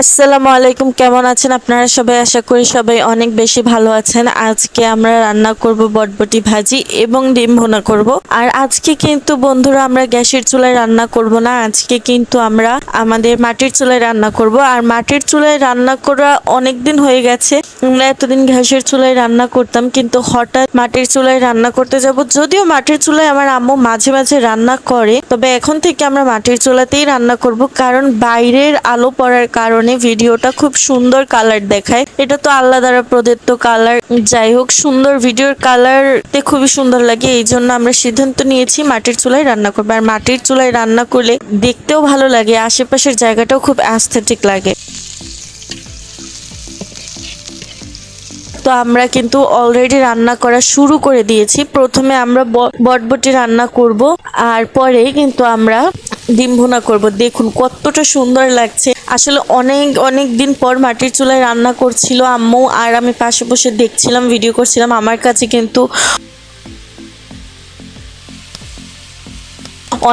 আসসালামু আলাইকুম, কেমন আছেন আপনারা সবাই? আশা করি সবাই অনেক বেশি ভালো আছেন। আজকে আমরা রান্না করব বটবটি ভাজি এবং ডিম ভুনা করব। আর আজকে কিন্তু বন্ধুরা আমরা গ্যাসের চুলায় রান্না করব না। আজকে কিন্তু আমরা আমাদের মাটির চুলায় রান্না করব। আর মাটির চুলায় রান্না করা অনেক দিন হয়ে গেছে। আমরা এতদিন গ্যাসের চুলায় রান্না করতাম, কিন্তু হঠাৎ মাটির চুলায় রান্না করতে যাব। যদিও মাটির চুলায় আমার আম্মু মাঝে মাঝে রান্না করে, তবে এখন থেকে আমরা মাটির চুলাতেই রান্না করব। কারণ বাইরের আলো পড়ার কারণে ভিডিওটা খুব সুন্দর কালার দেখায়। এটা তো আল্লাহ দ্বারা প্রদত্ত কালার যাই হোক, সুন্দর ভিডিওর কালারতে খুবই সুন্দর লাগে। এই জন্য আমরা সিদ্ধান্ত নিয়েছি মাটির চুলায় রান্না করব। আর মাটির চুলায় রান্না করলে দেখতেও ভালো লাগে, আশেপাশের জায়গাটাও খুব অ্যাস্থেটিক লাগে। তো আমরা কিন্তু অলরেডি রান্না করা শুরু করে দিয়েছি। প্রথমে আমরা বটবটি রান্না করব। আর পরে কিন্তু আমরা ডিম ভুনা করব। দেখুন কতটা সুন্দর লাগছে। আসলে অনেক অনেক দিন পর মাটির চুলায় রান্না করছিল আম্মু, আর আমি পাশে বসে দেখছিলাম ভিডিও করছিলাম। আমার কাছে কিন্তু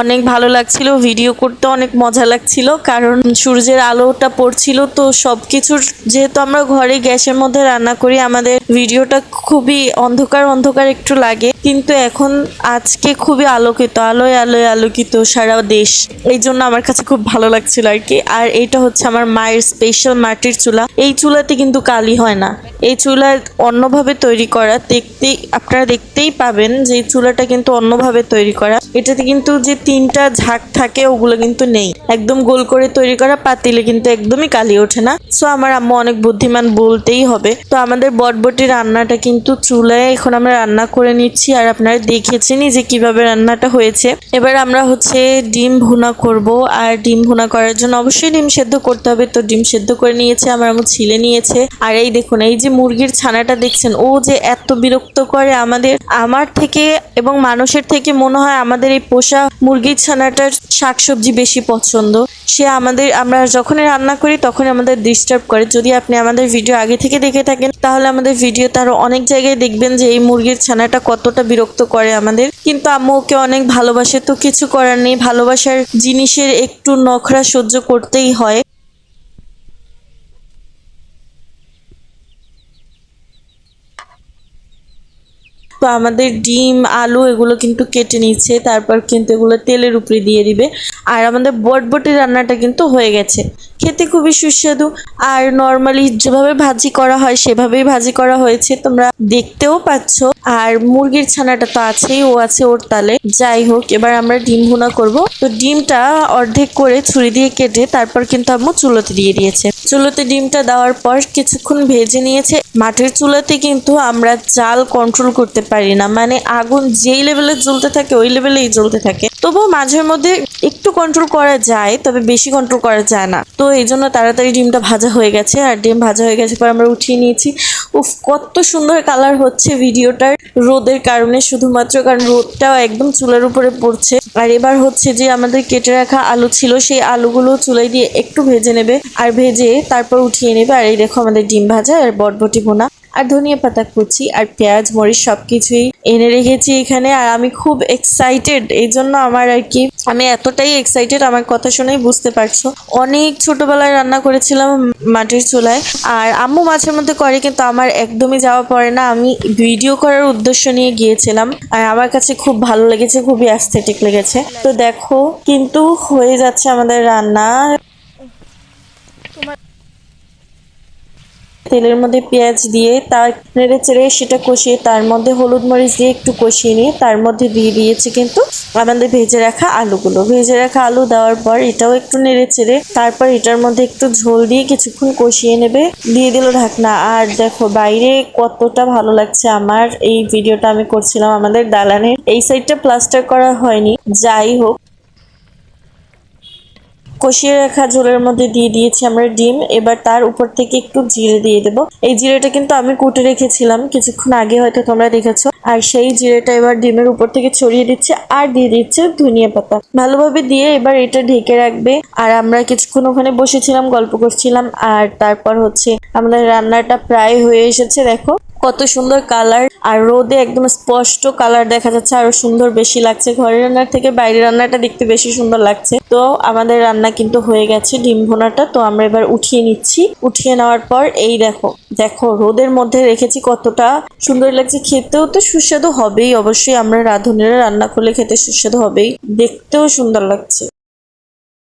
অনেক ভালো লাগছিল ভিডিও করতে অনেক মজা লাগছিল, কারণ সূর্যের আলোটা পড়ছিল তো সবকিছুর, যেহেতু আমরা ঘরে গ্যাসের মধ্যে রান্না করি, আমাদের ভিডিওটা খুবই অন্ধকার অন্ধকার একটু লাগে, কিন্তু এখন আজকে খুবই আলোকিত, আলোয় আলোয় আলোকিত সারা দেশ। এই জন্য আমার কাছে খুব ভালো লাগছিল আর কি। আর এটা হচ্ছে আমার মায়ের স্পেশাল মাটির চুলা। এই চুলাতে কিন্তু কালি হয় না। এই চুলা অন্যভাবে তৈরি করা দেখতেই আপনারা দেখতেই পাবেন যে চুলাটা কিন্তু অন্যভাবে তৈরি করা। এটাতে কিন্তু যে তিনটা ঝাঁক থাকে, ওগুলো কিন্তু নেই। একদম গোল করে তৈরি করা পাতিলে কিন্তু একদমই কালি ওঠে না। সো আমার আম্মু অনেক বুদ্ধিমান বলতেই হবে। তো আমাদের বটবটি রান্নাটা কিন্তু চুলায় এখন আমরা রান্না করে নিচ্ছি আর আপনারা দেখেছেনই যে কীভাবে রান্নাটা হয়েছে। এবার আমরা হচ্ছে ডিম ভুনা করব আর ডিম ভুনা করার জন্য অবশ্যই ডিম সেদ্ধ করতে হবে। তো ডিম সেদ্ধ করে নিয়েছে, আমার আম্মু ছিলে নিয়েছে। আর এই দেখুন, এই যে মুরগির ছানাটা দেখছেন, ও যে এত বিরক্ত করে আমাদের। আমার থেকে এবং মানুষের থেকে মনে হয় আমাদের এই পোষা মুরগির ছানাটার শাকসবজি বেশি পছন্দ। সে আমাদের, আমরা যখনই রান্না করি তখন আমাদের ডিস্টার্ব করে। যদি আপনি আমাদের ভিডিও আগে থেকে দেখে থাকেন, তাহলে আমাদের ভিডিও তারও অনেক জায়গায় দেখবেন যে এই মুরগির ছানাটা কতটা বিরক্ত করে আমাদের। কিন্তু আম্মু ওকে অনেক ভালোবাসে, তো কিছু করার নেই। ভালোবাসার জিনিসের একটু নখরা সহ্য করতেই হয়। তো আমাদের ডিম, আলু এগুলো কিন্তু কেটে নিচ্ছে, তারপর কিন্তু এগুলো তেলের উপরে দিয়ে দিবে। আর আমাদের বটবটি রান্নাটা কিন্তু হয়ে গেছে। খেতে খুবই সুস্বাদু। আর নর্মালি যেভাবে ভাজি করা হয়, সেভাবেই ভাজি করা হয়েছে। তোমরা দেখতেও পাচ্ছ। আর মুরগির ছানাটা তো আছেই, ও আছে ওর তালে। যাই হোক, এবার আমরা ডিম ভুনা করব। তো ডিমটা অর্ধেক করে ছুরি দিয়ে কেটে তারপর কিন্তু আম্মু চুলোতে দিয়ে দিয়েছে। চুলোতে ডিমটা দেওয়ার পর কিছুক্ষণ ভেজে নিয়েছে। মাটির চুলাতে কিন্তু আমরা জাল কন্ট্রোল করতে পারি না। মানে আগুন যেই লেভেলে জ্বলতে থাকে, ওই লেভেলেই জ্বলতে থাকে। তবুও মাঝের মধ্যে একটু কন্ট্রোল করা যায়, তবে বেশি কন্ট্রোল করা যায় না। তো এই জন্য তাড়াতাড়ি ডিমটা ভাজা হয়ে গেছে, আর ডিম ভাজা হয়ে গেছে পর আমরা উঠিয়ে নিয়েছি। উফ, কত সুন্দর কালার হচ্ছে ভিডিওটার, রোদের কারণে শুধুমাত্র, কারণ রোদটাও একদম চুলার উপরে পড়ছে। আর এবার হচ্ছে যে আমাদের কেটে রাখা আলু ছিল, সেই আলুগুলো চুলাই দিয়ে একটু ভেজে নেবে, আর ভেজে তারপর উঠিয়ে নেবে। আর এই দেখো আমাদের ডিম ভাজা আর বটবটি ভোনা। আর ধনিয়া পাতা, কুচি আর পেঁয়াজ, মরিচ সব কিছুই এনে রেখেছি এখানে। আর আমি খুব এক্সাইটেড এই জন্য আমার আর কি, আমি এতটাই এক্সাইটেড আমার কথা শুনেই বুঝতে পারছ। অনেক ছোটবেলায় রান্না করেছিলাম মাটির চুলায়, আর আম্মু মাঝে মধ্যে করে, কিন্তু আমার একদমই যাওয়া পড়ে না। আমি ভিডিও করার উদ্দেশ্য নিয়ে গিয়েছিলাম, আর আমার কাছে খুব ভালো লেগেছে, খুবই অ্যাস্থেটিক লেগেছে। তো দেখো, কিন্তু হয়ে যাচ্ছে আমাদের রান্না। তেলের মধ্যে পেঁয়াজ দিয়ে তার নেড়ে চেড়ে সেটা কষিয়ে তার মধ্যে হলুদ মরিচ দিয়ে একটু কষিয়ে নিয়ে তার মধ্যে দিয়ে দিয়েছি কিন্তু আমাদের ভেজে রাখা আলুগুলো। ভেজে রাখা আলু দেওয়ার পর এটাও একটু নেড়ে চেড়ে তারপর এটার মধ্যে একটু ঝোল দিয়ে কিছুক্ষণ কষিয়ে নেবে। দিয়ে দিল ঢাকনা। আর দেখো, বাইরে কতটা ভালো লাগছে আমার। এই ভিডিওটা আমি করছিলাম আমাদের দালানের। এই সাইডটা প্লাস্টার করা হয়নি। যাই হোক কষিয়ে রাখা ঝোলের মধ্যে দিয়ে দিয়েছি আমরা ডিম। এবার তার উপর থেকে একটু জিরে দিয়ে দেবো। এই জিরেটা কিন্তু আমি কুটে রেখেছিলাম, কিছুক্ষণ আগে হয়তো তোমরা দেখেছ। আর সেই জিরেটা এবার ডিমের উপর থেকে ছড়িয়ে দিচ্ছে আর দিয়ে দিচ্ছে ধনিয়া পাতা। ভালোভাবে দিয়ে এবার এটা ঢেকে রাখবে। আর আমরা কিছুক্ষণ ওখানে বসেছিলাম, গল্প করছিলাম। আর তারপর হচ্ছে আমাদের রান্নাটা প্রায় হয়ে এসেছে, দেখো। কত সুন্দর কালার আর রোদে একদম স্পষ্ট কালার দেখা যাচ্ছে, আরও সুন্দর বেশি লাগছে। ঘরের রান্নার থেকে বাইরের রান্নাটা দেখতে বেশি সুন্দর লাগছে। তো আমাদের রান্না কিন্তু হয়ে গেছে ডিম ভোনাটা। তো আমরা এবার উঠিয়ে নিচ্ছি। উঠিয়ে নেওয়ার পর এই দেখো দেখো রোদের মধ্যে রেখেছি কতটা সুন্দর লাগছে। খেতেও তো সুস্বাদু হবেই। অবশ্যই আমরা রাঁধুনিরা রান্না করলে খেতে সুস্বাদু হবেই। দেখতেও সুন্দর লাগছে।